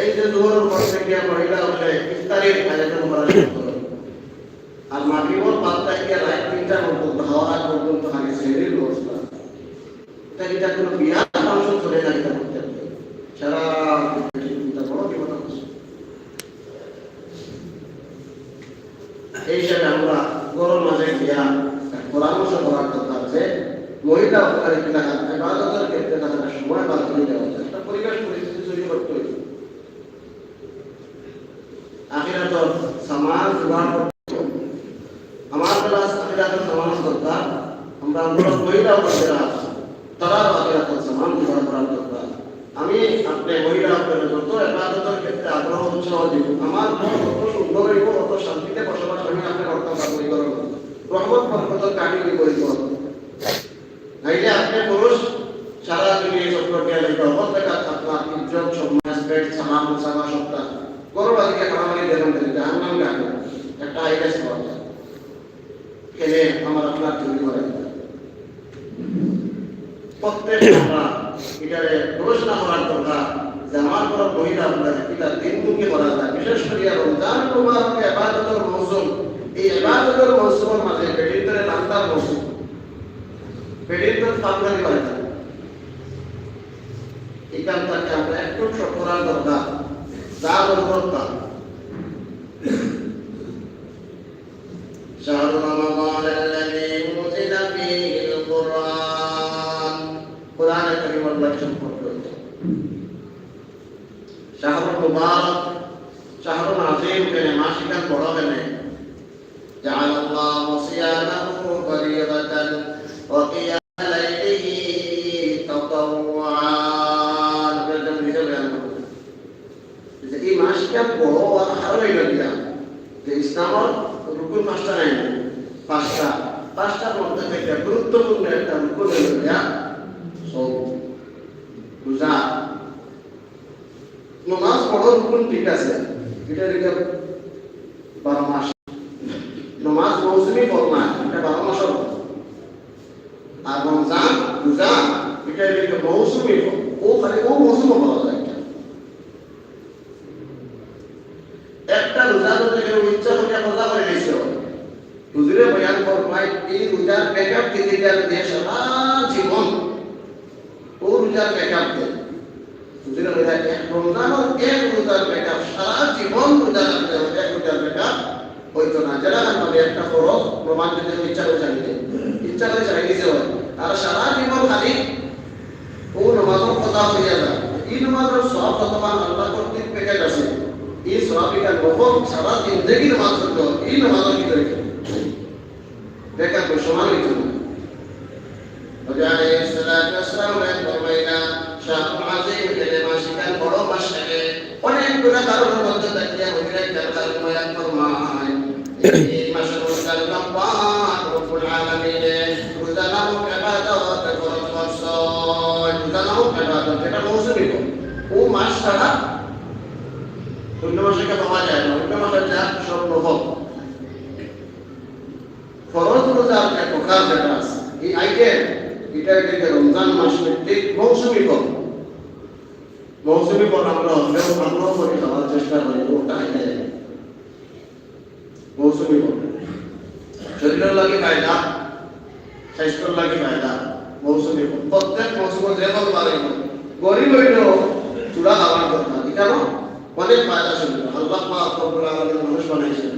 এই যে জোহরের পর থেকে মহিলা হলে ইফতারের আয়োজন করা শুরু করে আর মাগরিবর বাদ থেকে রাত তিনটা পর্যন্ত হওয়ার আগ পর্যন্ত আগে শ্রেণির ব্যবস্থা তাই এটা কোনো বিরাট ফাংশন চলে যায় এটা করতে হবে। সারা চিন্তা বড় বিপদ আছে এই হিসাবে আমরা গরম মাঝে গিয়া পরামর্শ করার দরকার যে মহিলা উপকারী কিনা ইবাদতের ক্ষেত্রে তাদের সময় বার করে দেওয়া যায় একটা পরিবেশ পরিস্থিতি তৈরি করতে হবে আখিরাতর সমাজ জোগাড় করতে হবে। আমার বেলা আখিরাতর সমাজ দরকার মহিলা দরকার। আমি আপনি মহিলা আপনার ক্ষেত্রে আগ্রহ উৎসাহ দিব, আমার মন কত সুন্দর হইব অত শান্তিতে বসবাস আমি আপনি করতে পারব রহমত কাহিনী করিব নাইলে আপনি পুরুষ, সারা দুনিয়া দেখা আপনার ইজ্জত, সম্মান সাবা সত্তা। একটা আইডিয়া কেনে আমার আপনার তৈরি করে। প্রত্যেক আমরা এটারে গবেষণা করার দরকার যে আমার কোনো মহিলা আপনার এটা দিনমুখী করা যায় বিশেষ করে রমজান মুবারকে ইবাদতের মৌসুম, এই ইবাদতের মৌসুমের মাঝে বেডির ধরে নামতার মৌসুম। বেডির ধরে একটু সব দরকার যা দরকার হইল দিয়া যে ইসলামর রুকুন পাঁচটা নাই। পাঁচটা। পাঁচটার মধ্যে থেকে গুরুত্বপূর্ণ একটা রুকুন হইল সব রোজা নমাজ পড়ো রুকুন ঠিক আছে। এটা এটা বারো মাস। নমাজ মৌসুমি পড়না এটা বারো মাসের আর রমজান এটা মৌসুমি খালি ও মৌসুমে পাওয়া যায় একটা রোজা যদি কেউ ইচ্ছা করে রোজা করে নিয়েছে হুজুরে বয়ান ফরমায়, এই রোজার ব্যাকআপ দিতে গেলে দিয়ে সারা জীবন। ও রোজার ব্যাকআপ দেয় হুজুরে বয়ান এক রমজান এক রোজার ব্যাকআপ সারা জীবন রোজা রাখতে হবে, এক রোজার ব্যাকআপ হইতো না। যারা মানে একটা খরচ প্রমাণ যদি ইচ্ছা করে চাইতে ইচ্ছা করে চাই নিতে হয় আর সারা জীবন খালি ও নমাজের কথা হইয়া যায়। এই নমাজের সব বর্তমান আল্লাহ কর্তৃক প্যাকেট আছে। এই সহাবিকা নফল সারা জিন্দগি নামাজ পড়তে হবে। এই নামাজের কি না নবী আলাইহিস সালাতু ওয়াসসালাম এর ফরমাইনা শাহরুল আজিম কেলে মাসিকান বড় মাস থাকে অনেক গুণা কারণের মধ্যে তাকিয়া হইলে কারণ বয়ান ফরমায় এই মাসের মধ্যে আল্লাহ পাক রব্বুল আলামিন রোজা নামক ইবাদত ফরজ করছেন রোজা নামক ইবাদত এটা মৌসুমি ও মাস ছাড়া অন্য মাসে পাওয়া যায় না অন্য মাসে যা সব নফল ফরজ রোজার এক প্রকার যেটা এই আইটেম এটা এটাকে রমজান মাস ভিত্তিক মৌসুমি ফল মৌসুমি ফল আমরা হলেও আমরাও করে খাওয়ার চেষ্টা করি ওটা আইতে মৌসুমি ফল শরীরের লাগে ফায়দা স্বাস্থ্যের লাগে ফায়দা মৌসুমি ফল প্রত্যেক মৌসুমে যে ফল পারে গরিব হইলেও চূড়া খাওয়ার দরকার কেন অনেক ফায়দা আল্লাহ মানুষ বানাইছেন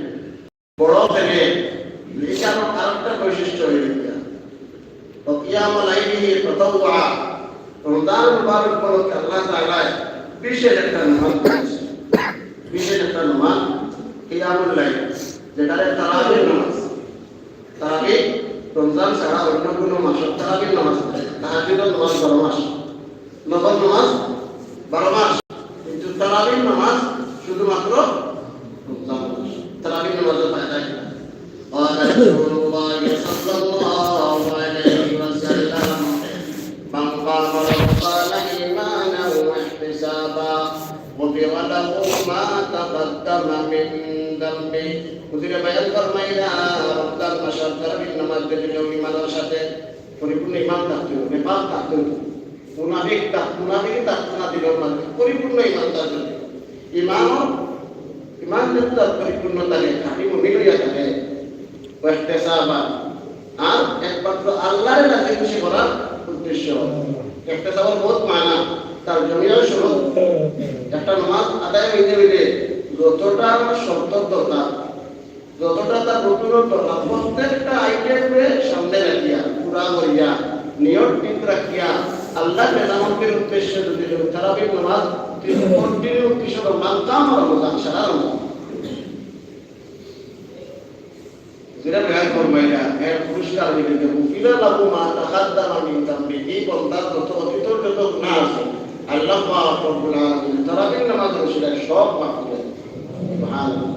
বড় থেকে লিখানোর আরেকটা বৈশিষ্ট্য হয়ে গেছে তকিয়াম লাইনি ততাওয়া রমজান মুবারক উপলক্ষে আল্লাহ তাআলা বিশেষ একটা নামাজ করেছে বিশেষ একটা নামাজ কিয়ামুল লাইল, যেটারে তারাবির নামাজ। তারাবি রমজান ছাড়া অন্য কোনো মাসে, তারাবির নামাজ তাহাজুদের নামাজ বারো মাস। নবম নামাজ বারো মাস। কিন্তু তারাবির নামাজ শুধুমাত্র রমজান। رسول الله صلى الله عليه وسلم من قام رمضان ايمانا واحتسابا غفر له ما تقدم من ذنبه হুজুরে বায়ান ফরমাইলা রমজান মাসের তারাবির নামাজ পড়লে ইমানের সাথে পরিপূর্ণ ইমান থাকতে হবে নেপাল থাকতে হবে মুনাফিক তা মুনাফিক থাকতে না দিলেও মানে পরিপূর্ণ ইমান থাকতে হবে ইমান ইমান যদি তার পরিপূর্ণ থাকে খাঁটি মুমিন হইয়া থাকে ওয়াহতেসাবা আল্লাহর খুশি করার উদ্দেশ্য। ইহতেসাবার বহুত মানা। তার জমিও শুরু একটা নামাজ আদায় হইতে যতটা আমার শব্দ দরকার যতটা তার নতুন দরকার প্রত্যেকটা আইটেমে সামনে রাখিয়া, পুরা করিয়া, নিয়ত ঠিক রাখিয়া, আল্লাহ মেজামতের উদ্দেশ্যে যদি তারাবির নামাজ কন্টিনিউ কিছু মানতাম রমজান সারা রমজান যেটা বয়ান করবাইরা এর পুরস্কার দিবে যে মুফিলা লাহু মা তাকাদ্দামা মিন তামবি এই বন্দার যত অতীত যত গুনাহ আছে। আল্লাহ পাক রব্বুল আলামিন তারাবির নামাজ রসিলা সব মাফ করে। সুবহানাল্লাহ।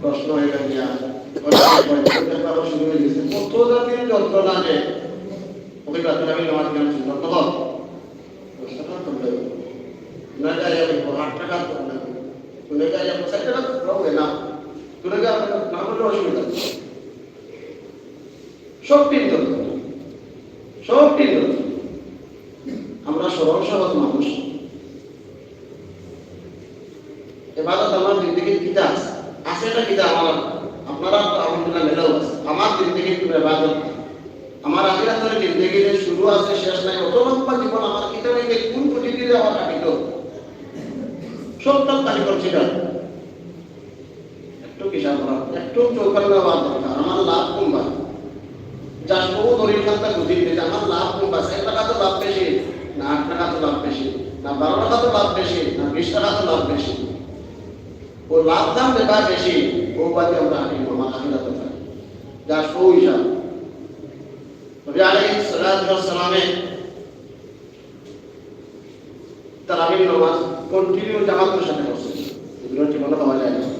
প্রশ্ন হয়ে হয়ে গেছে। কত জাতির যন্ত্রণা যে ওকে তারাবির নামাজ কেন সুন্দর তো বল দশ টাকা করলে না যায় আমি আট টাকা করলে তুমি যায় আমি ষাট করবে না। তুমি যায় না করলে অসুবিধা নেই। সব তিন সব আমরা সরল, সহজ মানুষ। এবাদত আমার জিন্দগির কিতা আছে? আছে এটা কিতা আমার, আপনারা আলহামদুলিল্লাহ মেলেও আছে। আমার জিন্দগির কোনো এবাদত। আমার আখিরাতের জিন্দগির শুরু আছে, শেষ নাই অত লম্বা জীবন আমার কিতা নেই কোন প্রতিদিনে আমার কাটিত সব তার তালি করছিল একটু করা, একটু চৌকাল নেওয়ার দরকার। আমার লাভ কম ভাই যার দরিদ্র খান্তা বুঝি দিতে আমার লাভ কম পাচ্ছে এক টাকা তো লাভ বেশি, না আট টাকা তো লাভ বেশি, না বারো টাকা তো লাভ বেশি, না বিশ টাকা তো লাভ বেশি। ও লাভ দাম যেটা বেশি ও বাদে আমরা আনি আমার আখিরা তো থাকে যার সৌ হিসাব। কন্টিনিউ জামাতের সাথে করছে। পাওয়া যায় না।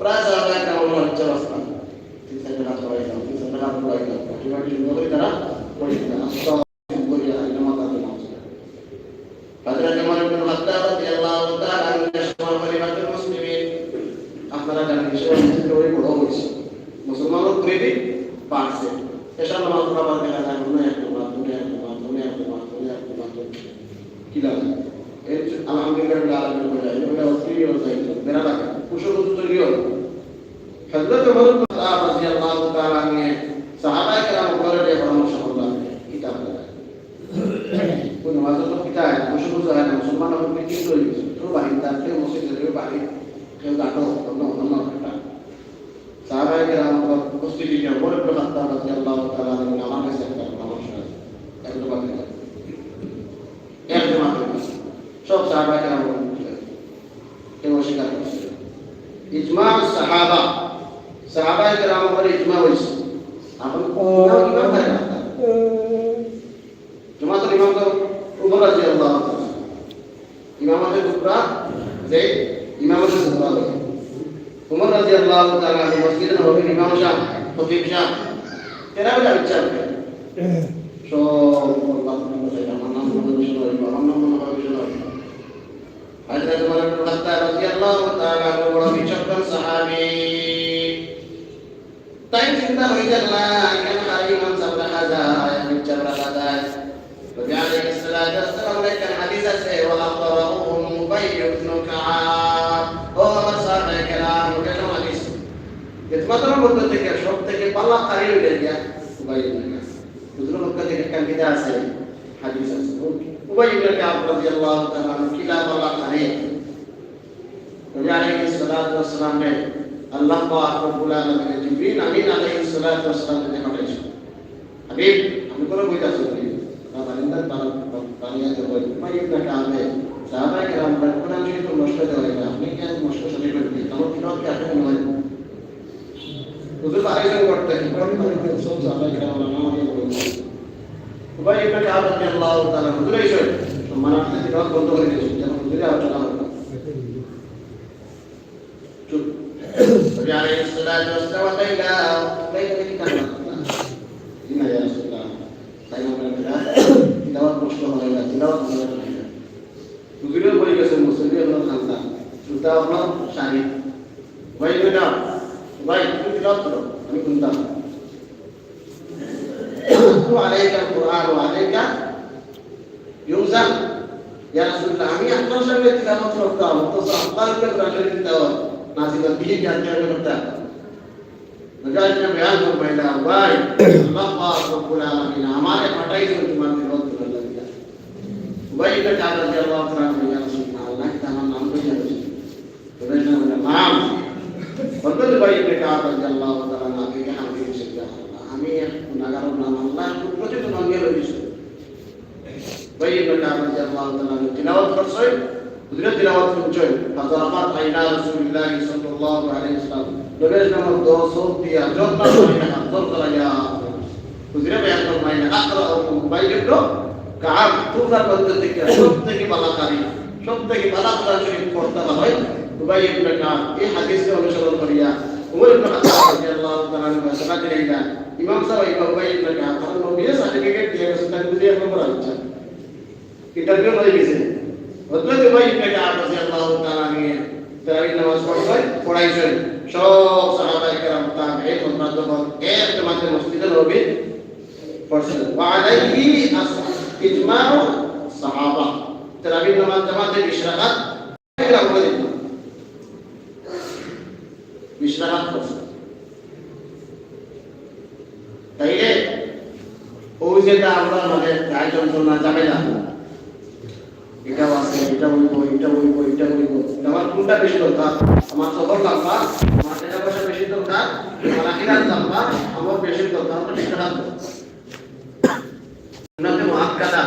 প্রায় পড়াই দাও তিন চার দিন হাত পড়াই দাও কীভাবে শুরু করে তারা পড়ি না আস্তাগফিরুল্লাহ বলি আর নামাজ আদায় নামাজ হযরত ওমর ইবনে খাত্তাব রাদিয়াল্লাহু তাআলা আনহু সময় পরিবারের মুসলিমিন আপনারা জানেন বিষয় হচ্ছে ওই বড় হয়েছে মুসলমানও ক্রেডিট পাচ্ছে এসব নামাজ পড়াবার দেখা যায় মনে এক নামাজ মনে এক নামাজ মনে এক নামাজ মনে এক নামাজ কি লাগে এর আলহামদুলিল্লাহ আলমিন করে যায় এগুলো অস্ত্রীয় যাইতো বেড়া লাগে কুশল তৈরি হলো হযরত ওমর ইবনে খাত্তাব রাদিয়াল্লাহু তাআলা আনহু সাহাবায়ে কেরাম উপরে পরামর্শ করলেন কিতাব কোন নামাজ তো কিতা হয় বসে হয় না মুসলমান হবে কি করে গেছে তো বাড়ি তাতে মসজিদ দেবে বাড়ি কেউ গাটো অন্য অন্য একটা। সাহাবায়ে কেরাম উপস্থিতি ওমর ইবনে খাত্তাব রাদিয়াল্লাহু তাআলা আনহু আমার কাছে একটা সব সাহাবায়ে কেরাম কেউ অস্বীকার করছে ইজমা সাহাবা সাহাবায়ে কেরাম উপরে ইজমা হয়েছে আপনি ইমাম ইমাম হয় না জমাতের ইমাম তো উমর রাদিয়াল্লাহু তাআলা ইমামতের টুকরা যে ইমামতের টুকরা হবে উমর রাদিয়াল্লাহু তাআলা মসজিদে নববীর ইমাম সাহেব খতিব সাহেব এরা বলে ইচ্ছা করে সব আল্লাহ আমার নাম মনে বিষয় আমার নাম মনে হয় বড় বিচক্ষণ সাহাবী। তাই চিন্তা হয়ে গেল না কেন খালি মান সাবরা খাজা আমি চাবরা খাজা নবী আলাইহিস সালাতু ওয়াসসালাম লেখেন হাদিস আছে ওয়া আখরাহুম উবাই ইবনে কাআব ও আমার সাহাবায়ে কেরাম কেন হাদিস ইতমাতার মধ্যে থেকে সব থেকে পাল্লা কারি হয়ে গিয়া উবাই ইবনে কাআব হুজুরের মক্কা থেকে কান কিদা আছে হাদিস আছে উবাই ইবনে কাআব রাদিয়াল্লাহু তাআলা কিলা পাল্লা কারি নবী আলাইহিস সালাতু ওয়াসসালাম ने আল্লাহ পাক রব্বুল আলামিন জিবরিল আমিন আলাইহিস সালাতু ওয়াসসালাম কে পাঠাইছে হাবিব আমি কোন বইতা শুনি না বারিন্দার বানিয়াতে বই উবাই ইবনে কাআবে সাহাবায়ে কেরাম কোরআন শরীফ নষ্ট করে না আপনি কেন নষ্ট শুনে করবেন আমার কিরত কে আপনি নয় হুজুর আরেকজন করতে কোরআন শরীফ সব সাহাবায়ে কেরাম নামাজে বলেন উবাই ইবনে কাআব রাদিয়াল্লাহু তাআলা হুজুর এসে সম্মানার্থে কিরত বন্ধ করে দিয়েছেন যেন হুজুরে আলোচনা হতো চুপ নবী আলাইহিস সালাতু ওয়াসসালাম তাইলা তাইলা কি কারণ ইনা ইয়া রাসূলুল্লাহ তাই আমরা বলা তিলাওয়াত কষ্ট হয় না তিলাওয়াত হয় না হুজুরের বই ابن الخنساء كنت شاهد وين بدا وين كنت لطلب أنا كنت أتلو عليك القرآن وعليك يوزن يا رسول الله আমি আপনার সঙ্গে তিলাওয়াত করতাম। তো সাহবাকে রাসূল তিলাওয়াত নাসিকাত দিয়ে জানতে হবে করতাম। মজাজ না বয়ান কর পয়লা ভাই, আল্লাহ রাব্বুল আলামিন আমারে হটাই দিও তোমার বিরোধ করে লাগা ভাই, এটা জানা যে আল্লাহ তাআলা আল্লাহ তাআলা তিলাওয়াত করছেন হুজুরে তিলাওয়াত করছেন ফাজারাফাত আইনা রাসূলুল্লাহ সাল্লাল্লাহু আলাইহি ওয়াসাল্লাম। নবীর নামে দোয়া সব দিয়া যত্ন করে হাতর করাইয়া হুজুরে বয়ান করমাইনা আকরাউ বাইয়ুটো কাআব তুফার বন্ধ থেকে সব থেকে বালাকারী সব থেকে বালা কোরআন শরীফ পড়তে হয় উবাই ইবনে কাব। এই হাদিসকে অনুসরণ করিয়া উমর ইবনে খাত্তাব রাদিয়াল্লাহু তাআলা আনহু সাহাবায়ে ইমাম সাহেব উবাই ইবনে কাব তার নবীর সার্টিফিকেট দিয়ে গেছেন তার আমরা বলা ইন্টারভিউ হয়ে গেছে। হযরত উবাই ইবনে কাব রাদিয়াল্লাহু তাআলা নিয়ে তারাবির নামাজ পড়াই পড়াইছেন সব সাহাবায়ে কেরাম, তাবেঈন মুতাদ্দাবন এর জমাতে মসজিদে নববী পড়ছেন ওয়া আলাইহি ইজমাউ সাহাবা। তারাবির নামাজ জামাতে বিশরাকাত কেরাম বলে বিশরাকাত পড়ছেন তাইলে ওই যেটা আমরা মানে গায়ে যন্ত্রণা যাবে না। এটাও আছে এটা হইব এটা হইব এটা হইব আমার কোনটা বেশি দরকার? আমার সফর লম্বা আমার টাকা পয়সা বেশি দরকার, আমার আখিরাত লম্বা আমার বেশি দরকার, আমার টাকা দরকার। সুন্নতে মুআক্কাদা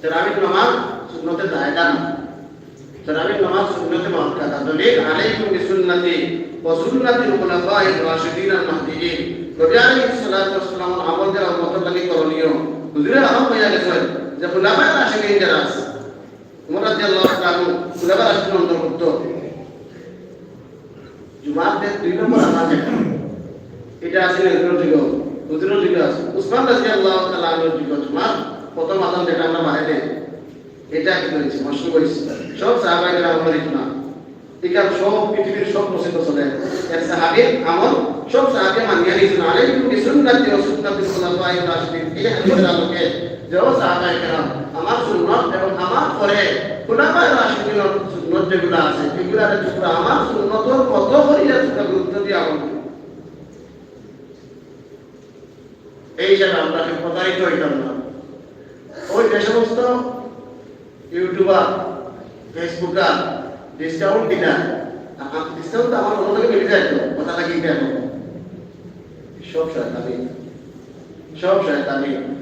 তারাবির নামাজ সুন্নতে জায়েদা না। তারাবির নামাজ সুন্নতে মুআক্কাদা দলিল আলাইকুম বিসুন্নতি ওয়া সুন্নাতিল খুলাফায়ে রাশিদিন আল মাহদিয়িন নবী আলাইহিস সালাতু ওয়াস সালাম আমল লাগি করণীয়। হুজুরে আহম হইয়া গেছে যে খুলাফায়ে রাশিদিন যারা আছে অন্তর্ভুক্ত জুমাতে দুই নম্বর যেটা এটা। হুজুরের যুগ হুজুরের যুগ আছে। উসমান রাদিয়াল্লাহু তাআলা আনহুর যুগ জুমা প্রথম আজান যেটা আমরা বাইরে এটা কি করেছি মশরু করেছি। সব সাহাবাইদের আমল ইতনা এখানে সব পৃথিবীর সব প্রসিদ্ধ চলে। এর সাহাবীর আমল সব সাহাবী মানিয়ে নিয়েছেন। আলাইকুম বিসুন্নতি ওয়া সুন্নাতিল খুলাফায়ে রাশিদিন এই হাদিসের আলোকে যে ও সাহাবায়ে কেরাম। আমার সুন্নাত এবং আমার পরে খুলাফায়ে রাশিদিনের সুন্নাত যেগুলো আছে এগুলো টুকরা আমার সুন্নতর কত করিয়া টুকরা গুরুত্ব দিয়ে আমল করি। এই হিসাবে আমরা প্রতারিত হইতাম না। ওই যে সমস্ত ইউটিউবার, ফেসবুকার, ডিসকাউন্ট দিনা ডিসকাউন্ট আমার অন্য থেকে মিলে যায় তো কথা লাগিয়ে দেয় সব শয়তানি। সব শয়তানি।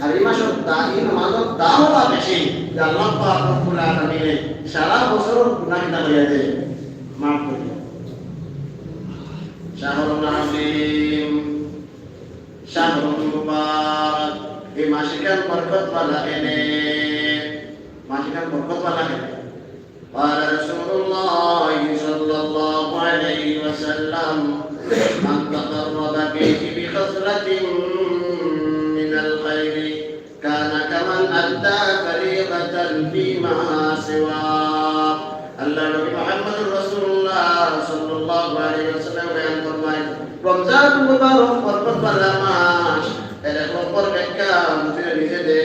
কালিমাশর দাহিন মানব দাওলা বেশি যে আল্লাহ পাক রব্বুল আলামিনে সারা বছর গুনাহ কিনা হইয়া যায় মাফ করে শাহরুন আযীম শাহরুন মুবারক এই মাসিকার বরকত ওয়ালা এনে মাসিকার كان كمن أدى فريضة فيما سواه আল্লাহ নবী মুহাম্মদুর রাসূলুল্লাহ সাল্লাল্লাহু আলাইহি ওয়াসাল্লাম বয়ান ফরমায় রমজান মুবারক বরকত বালা মাস এর উপর ব্যাখ্যা মুফির নিজে দে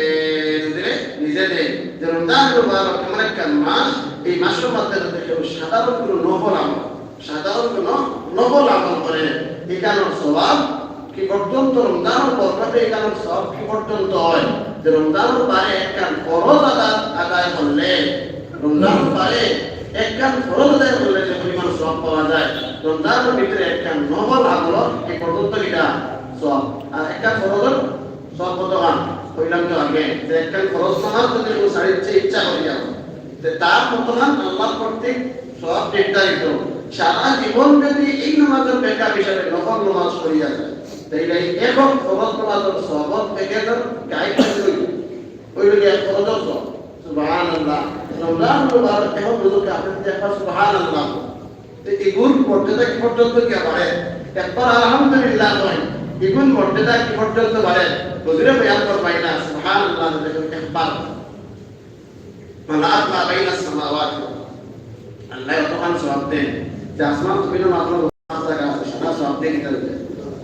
নিজে নিজে দে যে রমজান মুবারক এমন একটা মাস এই মাসের মধ্যে যদি কেউ সাধারণ কোনো নফল আমল সাধারণ কোনো নফল আমল করে এখানোর স্বভাব কি পর্যন্ত রমজান বরকতে এখানোর সব কি পর্যন্ত হয় যে পারে একটা ফরজ আদায় করলে পারে একখান ফরজ আদায় করলে যে পরিমাণ সব পাওয়া যায়। ভিতরে একটা নবল আমল এই পর্যন্ত সব। আর একটা ফরজ সব কইলাম তো আগে, যে একটা ফরজ যদি ইচ্ছা করে যাও যে তার মতমান আল্লাহ কর্তৃক সব নির্ধারিত। সারা জীবন যদি এই নামাজের বেকার হিসাবে নকল নামাজ করিয়া যায় তাইলে একক ফরজ নামাজের সবত থেকে গাইড করে ওই লোক ফরজ সব সুবহানাল্লাহ রমজান মুবারক এখন বুঝুকে আপনি দেখা সুবহানাল্লাহ তো এগুন মর্যাদা কি পর্যন্ত কি বাড়ে একবার আলহামদুলিল্লাহ নয় এগুন মর্যাদা কি পর্যন্ত বাড়ে হুজুরে বয়ান করবাই না সুবহানাল্লাহ দেখুন একবার মালাত মা বাইনা আল্লাহ তখন সওয়াব দেন যে আসমান জমিনের মাত্র পাঁচ দেন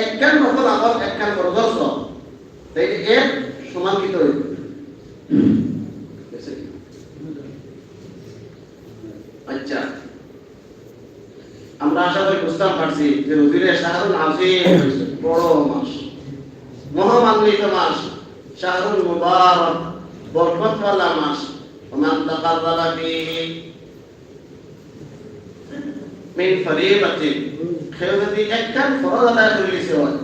একখান নকল আমল একখান ফরজ তাই এক সমানকিত হইবে আচ্ছা আমরা আশা করি বুঝতে পারছি যে হুজুরের শাহরুল আজিম বড় মাস মহামান্বিত মাস শাহরুল মুবারক বরকতওয়ালা মাস ومن تقرب فيه من فريضة কেউ যদি একখান ফরজ আদায় করলে সে হয়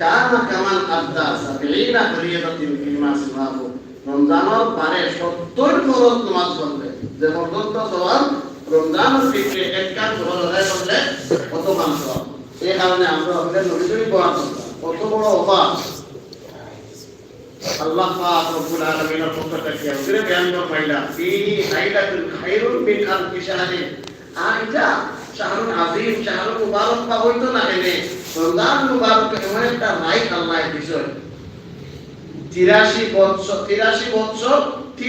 কামা কামান আবদা সাবিনা ফরিয়াদাতিন ফিমা রমজানের পারে 70 ফরজ নামাজ পড়বে। যে পর্যন্ত সওয়াল, রমজানের ভিতরে একখান ফরজ আদায় করলে কত মান সওয়াল? এই কারণে আমরা আমাদের পড়া কত বড় অফার। আল্লাহ পাক রব্বুল আলামিনের পক্ষ থেকে আমরা মিন আলফি শাহরিন। শাহরুন আজিম শাহরুন মুবারক হইতো না রমজান মুবারক এমন একটা বিষয়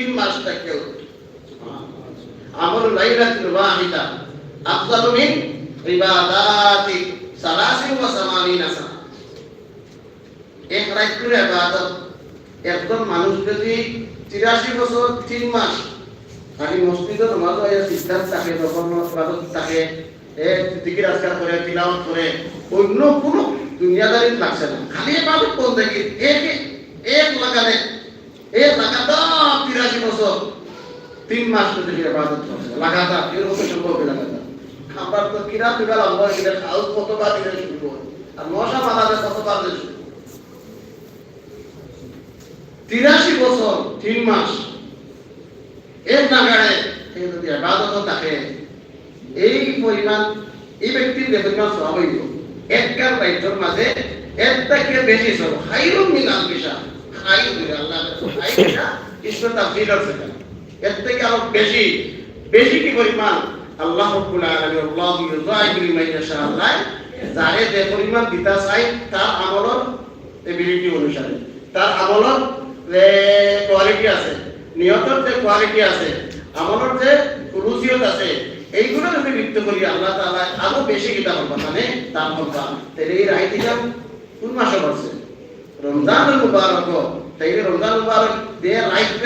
মাস আমল ওয়াহিদা মিন ইবাদাতি এক রাত্রির ইবাদত একজন মানুষ যদি তিরাশি বছর তিন মাস খালি মসজিদে নামাজ হয় সিদ্ধান্ত থাকে যখন ইবাদত থাকে এ দিকির আজকার করে তিলাওয়াত করে? অন্য কোনো দুনিয়াদারি লাগছে খালি কোন দেখি এক এক এক লাগাতার তিরাশি বছর। তিন মাস করছে। লাগাতার, এরকম সম্ভব লাগাতার খাবার তো কিরা তুই গেলাম বয় কিনা খাও, কতবার দিলে শুরু আর মশা মারালে কতবার দিলে তিরাশি তিন মাস। এক নাগাড়ে যদি ইবাদত থাকে এই পরিমাণ এই ব্যক্তির যে পরিমাণ সব হইব একটার বাইটর মাঝে একটাকে বেশি সব হাইরুন মিনাল বিশা হাইরুন আল্লাহ হাইরুন কৃষ্ণ তাফসীর আছে থেকে আরও বেশি বেশি কি পরিমাণ আল্লাহ রাব্বুল আলামিন আল্লাহু ইউযাইবু লিমান ইয়াশা আল্লাহ যারে যে পরিমাণ দিতা চাই তার আমলর এবিলিটি অনুসারে তার আমলর যে কোয়ালিটি আছে নিয়তর যে কোয়ালিটি আছে আমলর যে রুচিয়ত আছে এইগুলো যদি বৃত্ত করি, আল্লাহ তাআলা আরও বেশি কিতাব মানে তার কথা তাহলে এই রায় দিলাম, কোন মাসে পড়ছে রমজান মুবারক। তাই রমজান মুবারক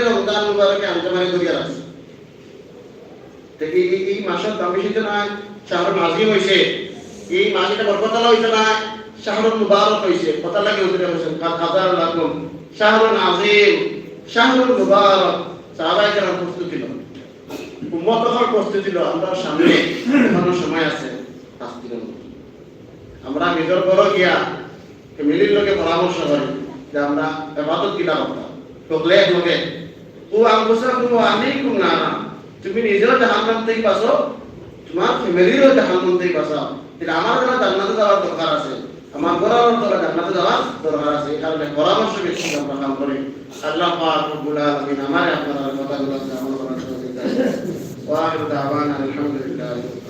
রমজান মুবারকে করিয়া রাখছে। এই মাসের দাম বেশি তো নয় শাহর মাঝি হইছে। এই মাসটা বরকতালা হইছে না শাহরুল মুবারক হইছে। কথা লাগে উঠে বসেন হাজার লাগুম শাহরুল আজিম শাহরুল মুবারক। সাহাবাই কেরাম প্রস্তুত উম্মত হওয়ার প্রস্তুত ছিল আমরা সামনে এখনও সময় আছে আমরা নিজের ঘর গিয়া ফ্যামিলির লোকে পরামর্শ করি যে আমরা এবাদত কিনা করতাম টকলে একলগে ও আঙ্গুসা কোনো আমি কোন না তুমি নিজেও জাহান্নাম থেকে বাঁচো, তোমার ফ্যামিলিরও জাহান্নাম থেকে বাঁচাও। কিন্তু আমার ঘরে জান্নাতে যাওয়ার দরকার আছে, আমার ঘরের তোরা জান্নাতে যাওয়ার দরকার আছে। এই কারণে পরামর্শ বেশি আমরা কাম করি। আল্লাহ পাক রব্বুল আলামিন আমার আপনার কথাগুলো আমল করার তৌফিক দান করুন। ওয়া আখিরু দাওয়ানা আলহামদুলিল্লাহ